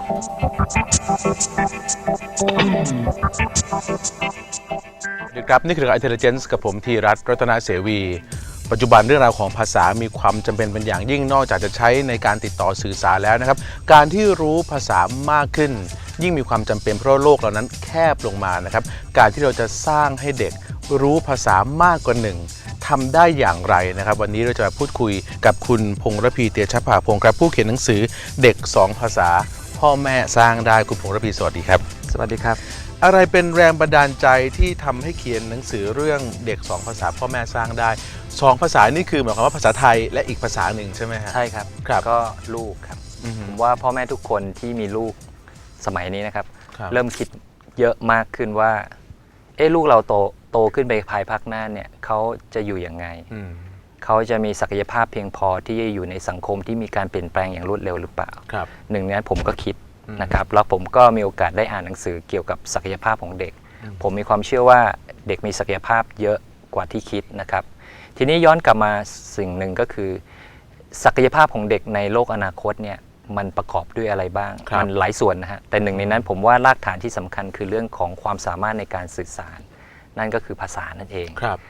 สวัสดีครับ นี่คือ Intelligence กับผมธีรัตน์รัตนเสวี ปัจจุบันเรื่องราวของภาษามีความจำเป็นเป็นอย่างยิ่งนอกจากจะใช้ในการติดต่อสื่อสารแล้วนะครับ การที่รู้ภาษามากขึ้น ยิ่งมีความจำเป็นเพราะโลกเรานั้นแคบลงมานะครับ การที่เราจะสร้างให้เด็กรู้ภาษามากกว่าหนึ่งทำได้อย่างไรนะครับ วันนี้เราจะมาพูดคุยกับคุณพงษ์ระพีเตียชภาพงศ์ครับผู้เขียนหนังสือเด็กสองภาษา พ่อแม่สร้างได้คุณพงษ์ระพีสวัสดีครับ สวัสดีครับ อะไรเป็นแรงบันดาลใจที่ทำให้เขียนหนังสือเรื่องเด็กสองภาษาพ่อแม่สร้างได้สองภาษานี่คือหมายความว่าภาษาไทยและอีกภาษาหนึ่งใช่ไหมฮะใช่ครับครับก็ลูกครับอือฮึผมว่าพ่อแม่ทุกคนที่มีลูกสมัยนี้นะครับครับ เริ่มคิดเยอะมากขึ้นว่า เอ๊ะลูกเราโตโตขึ้นไปภายภาคหน้าเนี่ยเขาจะอยู่ยังไงอืม เขาจะมีศักยภาพเพียงพอที่จะอยู่ในสังคมที่มีการเปลี่ยนแปลงอย่างรวดเร็วหรือเปล่าครับ หนึ่งในนั้นผมก็คิดอืมนะครับแล้วผมก็มีโอกาสได้อ่านหนังสือเกี่ยวกับศักยภาพของเด็กอืมผมมีความเชื่อว่าเด็กมีศักยภาพเยอะกว่าที่คิดนะครับ ทีนี้ย้อนกลับมาสิ่งหนึ่งก็คือ ศักยภาพของเด็กในโลกอนาคตเนี่ยมันประกอบด้วยอะไรบ้างครับมันหลายส่วนนะฮะ แต่หนึ่งในนั้นผมว่ารากฐานที่สำคัญคือเรื่องของความสามารถในการสื่อสาร นั่นก็คือภาษานั่นเองครับ